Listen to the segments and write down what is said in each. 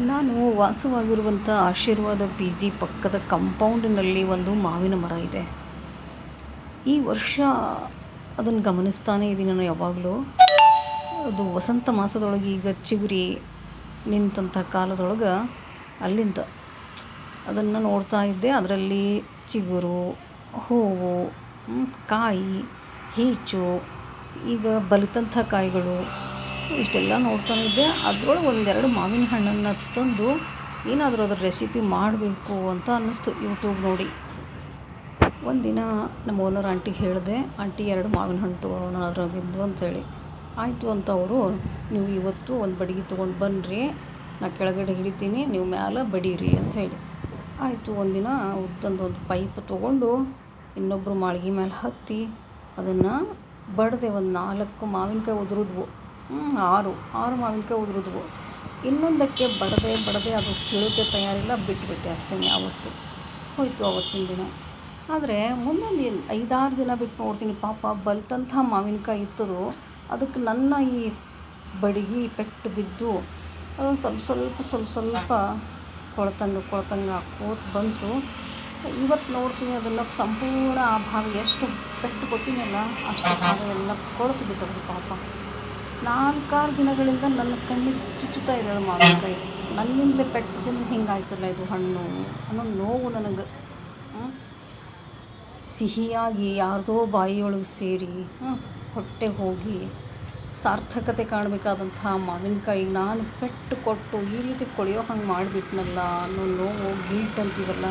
ನಾನು ವಾಸವಾಗಿರುವಂಥ ಆಶೀರ್ವಾದ P G ಪಕ್ಕದ ಕಂಪೌಂಡಿನಲ್ಲಿ ಒಂದು ಮಾವಿನ ಮರ ಇದೆ. ಈ ವರ್ಷ ಅದನ್ನು ಗಮನಿಸ್ತಾನೇ ಇದ್ದೀನಿ ನಾನು ಯಾವಾಗಲೂ. ಅದು ವಸಂತ ಮಾಸದೊಳಗೆ ಈಗ ಚಿಗುರಿ ನಿಂತಹ ಕಾಲದೊಳಗೆ ಅಲ್ಲಿಂದ ಅದನ್ನು ನೋಡ್ತಾ ಇದ್ದೆ. ಅದರಲ್ಲಿ ಚಿಗುರು, ಹೂವು ಕಾಯಿ, ಹೀಚು, ಈಗ ಬಲಿತಂಥ ಕಾಯಿಗಳು ಇಷ್ಟೆಲ್ಲ ನೋಡ್ತಾನೆ ಇದ್ದೆ. ಅದರೊಳಗೆ ಒಂದೆರಡು ಮಾವಿನ ಹಣ್ಣನ್ನು ತಂದು ಏನಾದರೂ ಅದ್ರ ರೆಸಿಪಿ ಮಾಡಬೇಕು ಅಂತ ಅನ್ನಿಸ್ತು ಯೂಟ್ಯೂಬ್ ನೋಡಿ. ಒಂದಿನ ನಮ್ಮ ಓನರ್ ಆಂಟಿಗೆ ಹೇಳಿದೆ ಆಂಟಿ ಎರಡು ಮಾವಿನ ಹಣ್ಣು ತೊಗೊಳೋಣ ಅದ್ರಾಗಿದ್ದು ಅಂತೇಳಿ ಆಯಿತು, ಅಂತ ಅವರು, ನೀವು ಇವತ್ತು ಒಂದು ಬಡಿಗೆ ತೊಗೊಂಡು ಬನ್ನಿರಿ ನಾ ಕೆಳಗಡೆ ಹಿಡಿತೀನಿ, ನೀವು ಮ್ಯಾಲೆ ಬಡೀರಿ, ಅಂತ ಹೇಳಿ. ಆಯಿತು, ಒಂದಿನ ಉದ್ದಂದು ಒಂದು ಪೈಪ್ ತೊಗೊಂಡು ಇನ್ನೊಬ್ಬರು ಮಾಳ್ಗೆ ಮೇಲೆ ಹತ್ತಿ ಅದನ್ನು ಬಡಿದೆ ಒಂದು ನಾಲ್ಕು ಮಾವಿನಕಾಯಿ ಉದುರಿದ್ವು. ಆರು. ಆರು ಮಾವಿನಕಾಯಿ ಉದುರಿದ್ವು. ಇನ್ನೊಂದಕ್ಕೆ ಬಡದೆ ಬಡದೆ ಅದು ಕೀಳೋಕ್ಕೆ ತಯಾರಿಲ್ಲ ಬಿಟ್ಟುಬಿಟ್ಟೆ ಅಷ್ಟೇ ಆವತ್ತು ಹೋಯಿತು ಅವತ್ತಿನ ದಿನ. ಆದರೆ ಮುಂದೊಂದು ಐದಾರು ದಿನ ಬಿಟ್ಟು ನೋಡ್ತೀನಿ, ಪಾಪ ಬಲ್ತಂಥ ಮಾವಿನಕಾಯಿ ಇತ್ತದು. ಅದಕ್ಕೆ ನನ್ನ ಈ ಬಡಗಿ ಪೆಟ್ಟು ಬಿದ್ದು ಅದೊಂದು ಸ್ವಲ್ಪ ಸ್ವಲ್ಪ ಸ್ವಲ್ಪ ಸ್ವಲ್ಪ ಕೊಳ್ತಂಗೆ ಕೊಳ್ತಂಗೆ ಹಾಕೋತ ಬಂತು. ಇವತ್ತು ನೋಡ್ತೀನಿ ಅದನ್ನು ಸಂಪೂರ್ಣ ಆ ಭಾಗ ಎಷ್ಟು ಪೆಟ್ಟು ಕೊಟ್ಟಿನಲ್ಲ ಅಷ್ಟು ಭಾಗ ಎಲ್ಲ ಕೊಳ್ತು ಬಿಟ್ಟರು ಪಾಪ. ನಾಲ್ಕಾರು ದಿನಗಳಿಂದ ನನ್ನ ಕಣ್ಣಿಗೆ ಚುಚ್ಚುತ್ತಾ ಇದೆ ಅದು ಮಾವಿನಕಾಯಿ ನನ್ನಿಂದಲೇ ಪೆಟ್ಟು ತಿಂದು ಹಿಂಗಾಯ್ತಲ್ಲ ಇದು ಹಣ್ಣು. ಅನ್ನೋ ನೋವು ನನಗೆ. ಸಿಹಿಯಾಗಿ ಯಾರದೋ ಬಾಯಿಯೊಳಗೆ ಸೇರಿ ಹೊಟ್ಟೆ ಹೋಗಿ ಸಾರ್ಥಕತೆ ಕಾಣಬೇಕಾದಂಥ ಮಾವಿನಕಾಯಿಗೆ ನಾನು ಪೆಟ್ಟು ಕೊಟ್ಟು ಈ ರೀತಿ ಕೊಳೆಯೋ ಹಂಗೆ ಮಾಡಿಬಿಟ್ನಲ್ಲ ಅನ್ನೋ ನೋವು, ಗಿಲ್ಟ್ ಅಂತೀವಲ್ಲ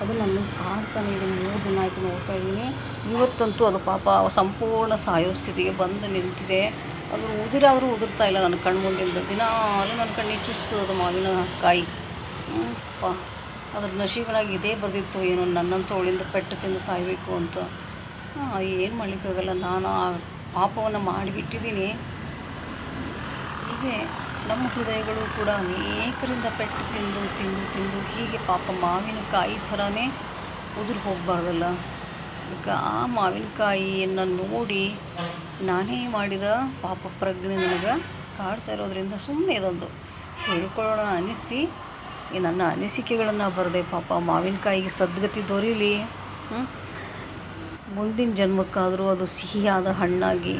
ಅದು ನನ್ನ ಕಾಡ್ತಾನೆ ಇದೆ. ಮೂರು ದಿನ ಆಯಿತು ನೋಡ್ತಾ ಇದ್ದೀನಿ. ಇವತ್ತಂತೂ ಅದು ಪಾಪ ಸಂಪೂರ್ಣ ಸಾಯೋ ಸ್ಥಿತಿಗೆ ಬಂದು ನಿಂತಿದೆ. ಅದು ಉದುರಾದರೂ ಉದುರ್ತಾ ಇಲ್ಲ ನನ್ನ ಕಣ್ಣು ಮುಂದಿಂದ ದಿನಾಲೂ ನನ್ನ ಕಣ್ಣಿಗೆ ಅದು ಮಾವಿನ ಕಾಯಿ. ಪಾ ಅದ್ರ ನಶೀಬನಾಗಿ ಇದೇ ಬರ್ದಿತ್ತು. ಏನೋ ನನ್ನಂಥವಳಿಂದ ಪೆಟ್ಟು ತಿಂದು ಸಾಯಬೇಕು ಅಂತ. ಏನು ಮಾಡಲಿಕ್ಕಾಗಲ್ಲ ನಾನು ಆ ಪಾಪವನ್ನು ಮಾಡಿಬಿಟ್ಟಿದ್ದೀನಿ. ಹೀಗೆ ನಮ್ಮ ಹೃದಯಗಳು ಕೂಡ ಅನೇಕರಿಂದ ಪೆಟ್ಟು ತಿಂದು ತಿಂದು ತಿಂದು ಹೀಗೆ ಪಾಪ ಮಾವಿನಕಾಯಿ ಥರನೇ ಉದುರು ಹೋಗಬಾರ್ದಲ್ಲ. ಅದಕ್ಕೆ ಆ ಮಾವಿನಕಾಯಿಯನ್ನು ನೋಡಿ ನಾನೇ ಮಾಡಿದ ಪಾಪ ಪ್ರಜ್ಞೆ ನನಗೆ ಕಾಡ್ತಾ ಇರೋದ್ರಿಂದ ಸುಮ್ಮನೆ ಇದೊಂದು ಹೇಳ್ಕೊಳ್ಳೋಣ ಅನಿಸಿ. ಈ ನನ್ನ ಅನಿಸಿಕೆಗಳನ್ನು ಬರದೆ ಪಾಪ ಮಾವಿನಕಾಯಿಗೆ ಸದ್ಗತಿ ದೊರೀಲಿ? ಮುಂದಿನ ಜನ್ಮಕ್ಕಾದರೂ ಅದು ಸಿಹಿಯಾದ ಹಣ್ಣಾಗಿ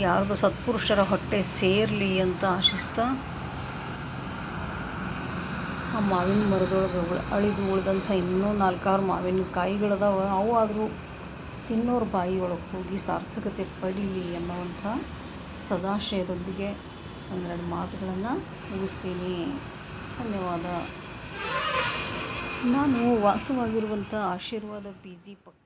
ಯಾರ್ದು ಸತ್ಪುರುಷರ ಹೊಟ್ಟೆ ಸೇರಲಿ ಅಂತ ಆಶಿಸ್ತಾ ಆ ಮಾವಿನ ಮರದೊಳಗೆ ಅಳಿದು ಉಳಿದಂಥ ಇನ್ನೂ ನಾಲ್ಕಾರು ಮಾವಿನ ಕಾಯಿಗಳದಾವ ಅವು ಆದರೂ ತಿನ್ನೋರ ಬಾಯಿಯೊಳಗೆ ಹೋಗಿ ಸಾರ್ಥಕತೆ ಪಡೀಲಿ ಅನ್ನೋವಂಥ ಸದಾಶಯದೊಂದಿಗೆ ಒಂದೆರಡು ಮಾತುಗಳನ್ನು ಮುಗಿಸ್ತೀನಿ. ಧನ್ಯವಾದ. ನಾನು ವಾಸವಾಗಿರುವಂಥ ಆಶೀರ್ವಾದ ಪಿ ಜಿ ಪಕ್ಕ